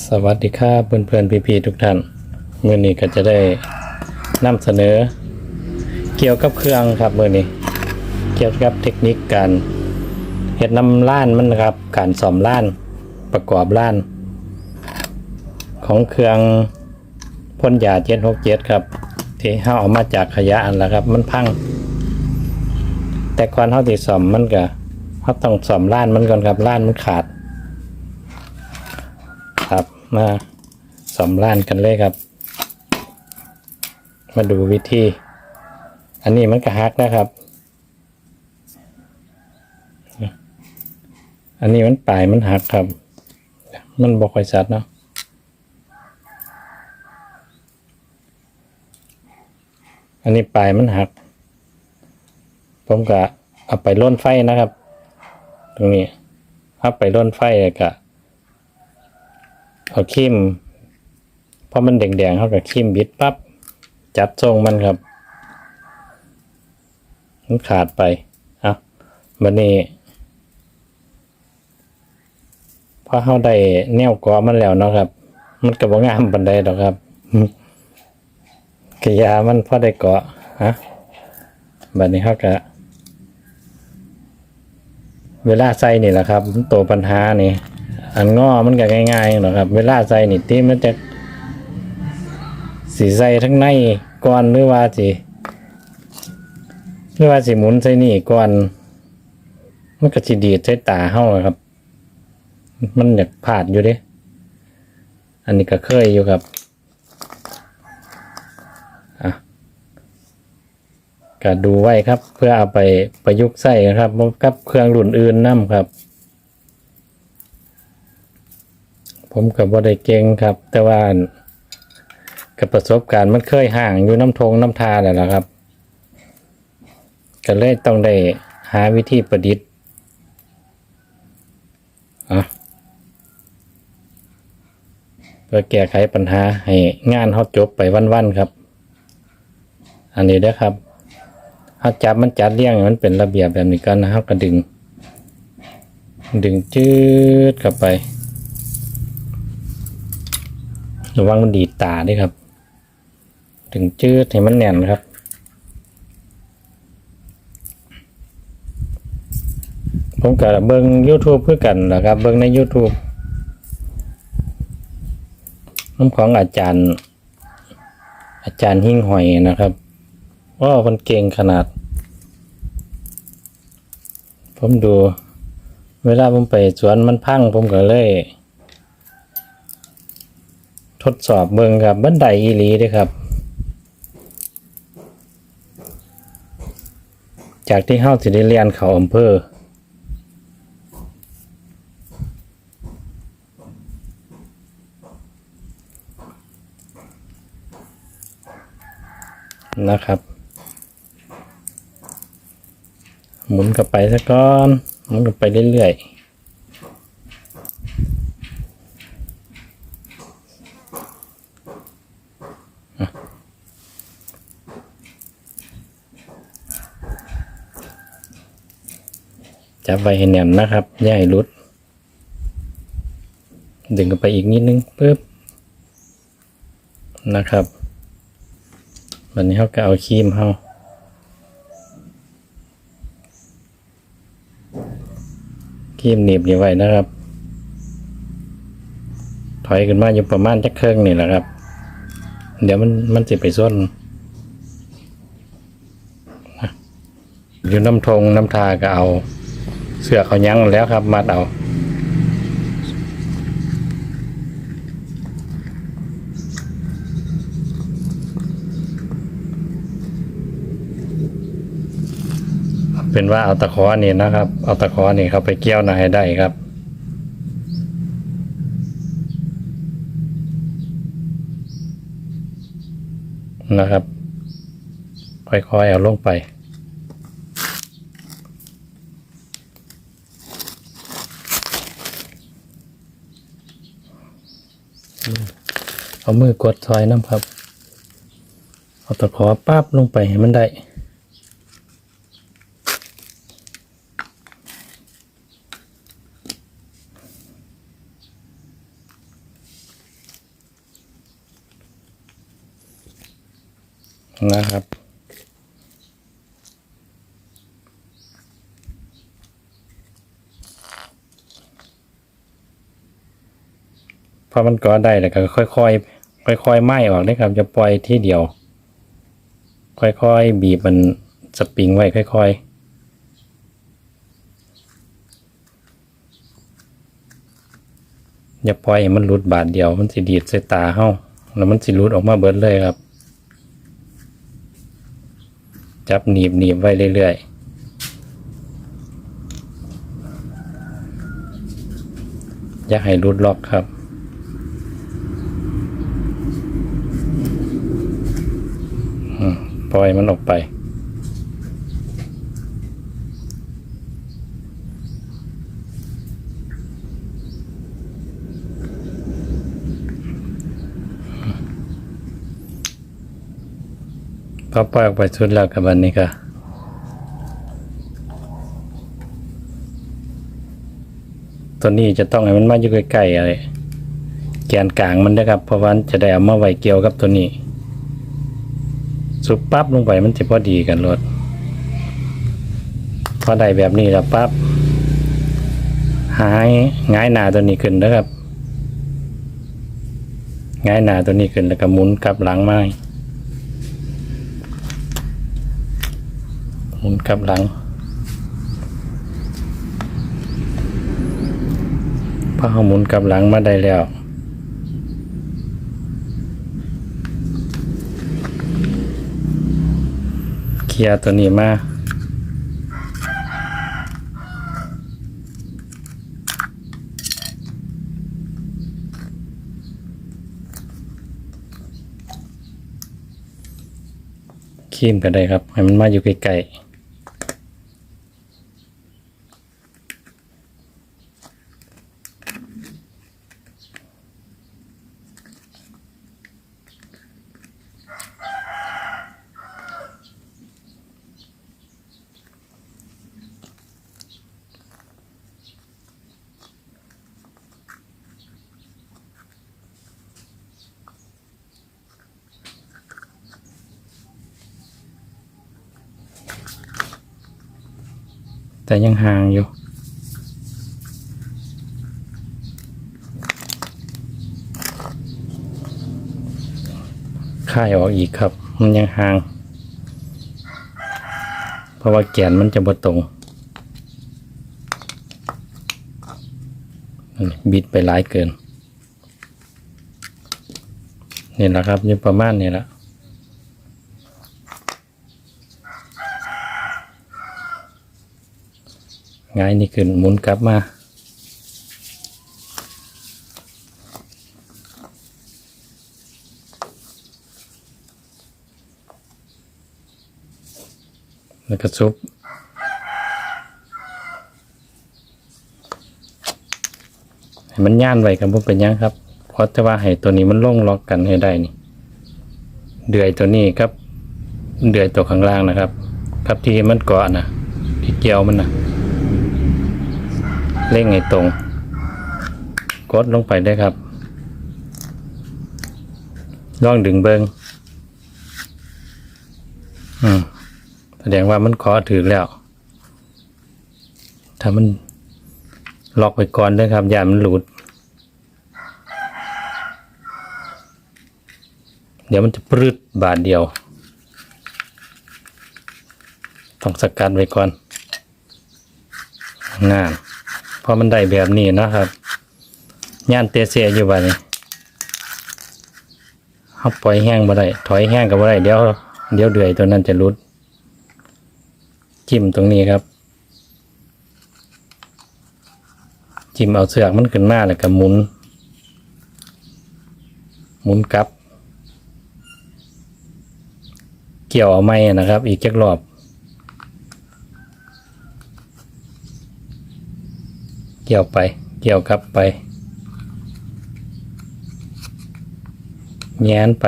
สวัสดีครับเพื่อนๆพี่ๆทุกท่านมื่อนี้ก็จะได้นำเสนอ เกี่ยวกับเครื่องครับมื่อนี้ เกี่ยวกับเทคนิคการเฮ็ดน้ำล้านมันนะครับ การซ่อมล้านประกอบล้าน ของเครื่องพ่นยา767ครับ ที่เฮาเอามาจากขยะอันละครับ มันพัง แต่ก่อนเฮาสิซ่อมมันก็เฮาต้องซ่อมล้านมันก่อนครับล้านมันขาด มาสอมล้านกันเลยครับ มาดูวิธี อันนี้มันกระฮักนะครับ อันนี้มันปลายมันหักครับ มันบอกค่อยชัดเนาะอันนี้ปลายมันหัก ผมก็เอาไปร่นไฟนะครับ ตรงนี้เอาไปร่นไฟก็ เอาคิมพอมันแดงๆเขากับคิมบิดปั๊บจัดทรงมันครับ มันขาดไปอะวันนี้พอเขาได้แนวกอมันแล้วเนาะครับ มันก็บ่งามบันไดดอกครับกยามันพอได้เกาะฮะบัดนี้เขาก็เวลาใส่นี่แหละครับ ตัวปัญหานี่ อันง้อมันก็ง่ายๆหรอกครับ เวลาใส่นี่ที่มันจะสีใส่ทั้งในก่อนหรือว่าสิหรือว่าสิหมุนใส่นี่ก่อนมันก็สิดีดใส่ตาเฮาครับ มันอยากผาดอยู่ดิอันนี้ก็เคยอยู่ครับอะก็ดูไว้ครับ เพื่อเอาไปประยุกต์ใส่นะครับกับเครื่องรุ่นอื่นนํครับ ผมกับว่าได้เก่งครับ แต่ว่ากับประสบการณ์มันเคยห่างอยู่น้ำทงน้ำทาแหละครับ ก็เลยต้องได้หาวิธีประดิษฐ์เพื่อแก้ไขปัญหาให้งานเขาจบไปวันๆครับ อันนี้เด้อครับเขาจับมันจัดเรียงมันเป็นระเบียบแบบนี้กันนะครับก็ดึง ดึงจืดเข้าไป ระวังมันดีดตาด้วยครับ ถึงจืดให้มันแน่นครับผมกับเบิ้ง YouTube เพื่อกันนะครับ เบิ้งใน YouTube น้ำของอาจารย์ อาจารย์หิ่งหอยนะครับว่ามันเก่งขนาด ผมดู เวลาผมไปสวนมันพังผมก็เลย ทดสอบเบิ่งครับบันไดอีหลีด้อครับ จากที่เฮาสิได้เรียนเขาอำเภอนะครับ หมุนกลับไปซะก่อน หมุนกลับไปเรื่อยๆ จับไว้ให้แน่นนะครับอย่าให้หลุด ดึงกันไปอีกนิดนึงปึ๊บนะครับวันนี้เขาก็เอาครีมเขาครีมหนีบนี่ไว้นะครับ ถอยขึ้นมาอยู่ประมาณจักเครื่องนี่แหละครับ เดี๋ยวมันมันจะไปส้นอยู่น้ำทงน้ำทาก็เอา เสือเขายั้งแล้วครับมาเอาเป็นว่าเอาตะขอนี่นะครับ เอาตะขอนี่เขาไปเกี่ยวน่อยให้ได้ครับ นะครับ ค่อยๆเอาลงไป เอามือกดซอยน้ำครับ เอาตะขอปั๊บลงไปให้มันได้นะครับ พอมันก็ได้แล้วก็ค่อย ๆ ค่อยๆไหม้ออกเลยครับ จะปล่อยที่เดียว ค่อยๆ บีบมันสปริงไว้ค่อย ๆอย่าปล่อยให้มันหลุดบาทเดียวมันสิดีดใส่ตาเฮาแล้วมันสิหลุดออกมาเบิดเลยครับ จับหนีบหนีบไว้เรื่อยๆอย่าให้หลุดล็อกครับ อืม ปล่อยมันออกไป พอปล่อยออกไปสุดแล้วกับวันนี้ก็ตัวนี้จะต้องให้มันมาอยู่ใกล้ๆอะไรแกนกลางมันนะครับเพราะว่ามันจะได้เอามาไว้เกี่ยวกับตัวนี้ สุบปั๊บลงไปมันจะพอดีกันรถพอได้แบบนี้แล้วปั๊บหายง่ายหนาตัวนี้ขึ้นนะครับง่ายหนาตัวนี้ขึ้นแล้วก็หมุนกลับหลังมาหมุนกลับหลังพอหมุนกลับหลังมาได้แล้ว เคลียร์ตัวนี้มาคีมก็ได้ครับ ให้มันมาอยู่ใกล้ๆ แต่ยังห่างอยู่ ค่ายออกอีกครับ มันยังห่าง เพราะว่าแกนมันจะบ่ตรงบิดไปหลายเกิน นี่แหละครับอยู่ประมาณนี้แหละ ง่ายนี่ขึ้นหมุนกลับมาแล้วก็ซุปให้มันย่านไว้กับพวกเป็นยังครับ เพราะแต่ว่าให้ตัวนี้มันล่งล็อกกันให้ได้นี่ เดือยตัวนี้ครับ เดือยตัวข้างล่างนะครับ ครับที่มันเกาะนะที่เกี่ยวมันนะ เร่งให้ตรง กดลงไปได้ครับลองดึงเบิงอืมแสดงว่ามันขอถือแล้ว ถ้ามันล็อกไปก่อนด้วยครับอย่ามันหลุด เดี๋ยวมันจะปรืดบาทเดียว ต้องสกัดไว้ก่อนงาน พอมันได้แบบนี้นะครับย่านเตะเสียอยู่บ้านี้เขาปล่อยแห้งบ่ได้ถอยแห้งก็บ่ได้เดี๋ยวเดี๋ยวเดือยตัวนั้นจะรุดจิ้มตรงนี้ครับจิ้มเอาเสือกมันขึ้นมาแล้วก็หมุน หมุนกลับ เกี่ยวเอาไม้นะครับ อีกจักรอบ เกี่ยวไป เกี่ยวกลับไปแง้นไป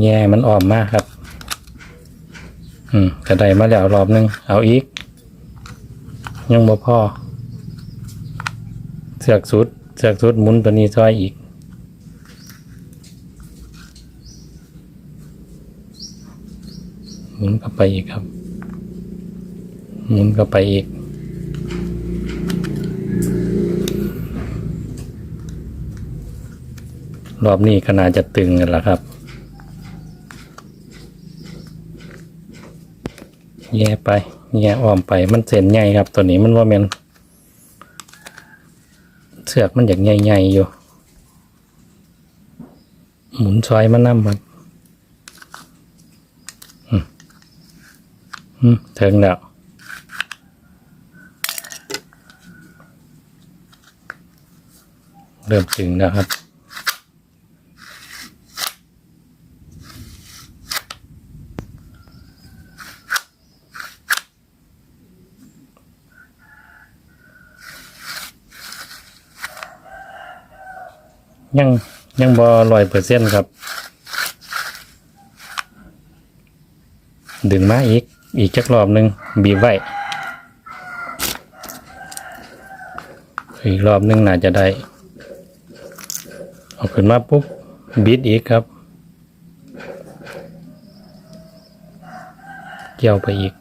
แง่มันออมมากครับ อืมกระไดมาแล้วรอบนึง เอาอีก ยังบ่พ่อเสือกสุด เสือกสุดมุนตัวนี้ซอยอีกมุนกลับไปอีกครับ หมุนเข้าไปอีก รอบนี้ขนาดจะตึงกันแล้วครับ แย่ไปแย่อ้อมไปมันเส้นใหญ่ครับ ตัวนี้มันว่าแมนเสือกมันอย่างใหญ่ๆอยู่ หมุนซอยมันน้ำมันอืมอืมถึงแล้ว เริ่มตึงแล้วครับ ยังยังบอร้อยเปอร์เซ็นต์ครับ ดึงมาอีก อีกจักรอบหนึ่งบีบไว้อีกรอบหนึ่งน่าจะได้ เอาขึ้นมาปุ๊บบีดอีกครับ เกี่ยวไปอีก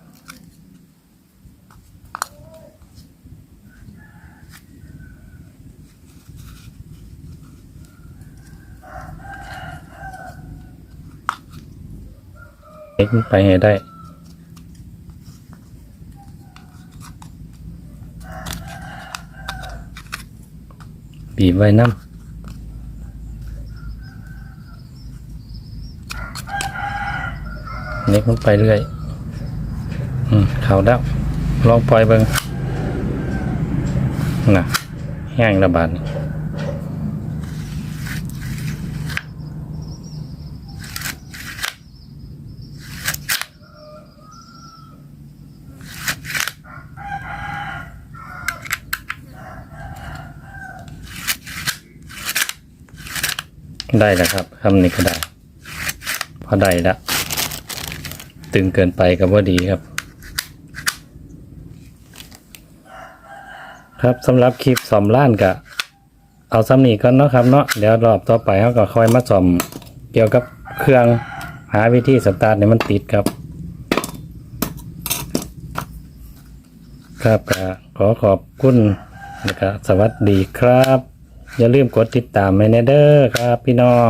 เล็กไปให้ได้บีบไว้น้ำ เล็กมันไปเรื่อย อืมเขาแล้วลองปล่อยเบิงน่ะแห้งระบาดได้แล้วครับคำนี้ก็ได้ พอได้แล้ว ตึงเกินไปก็ว่าดีครับ ครับสำหรับคลิปสอมล้านกะเอาซ้ำนี้ก่อนเนาะครับเนาะเดี๋ยวรอบต่อไปเขาก็ค่อยมาสอมเกี่ยวกับเครื่องหาวิธีสตาร์ทให้มันติดครับ ครับก็ขอขอบคุณนะครับสวัสดีครับ อย่าลืมกดติดตามไว้แน่เด้อครับพี่น้อง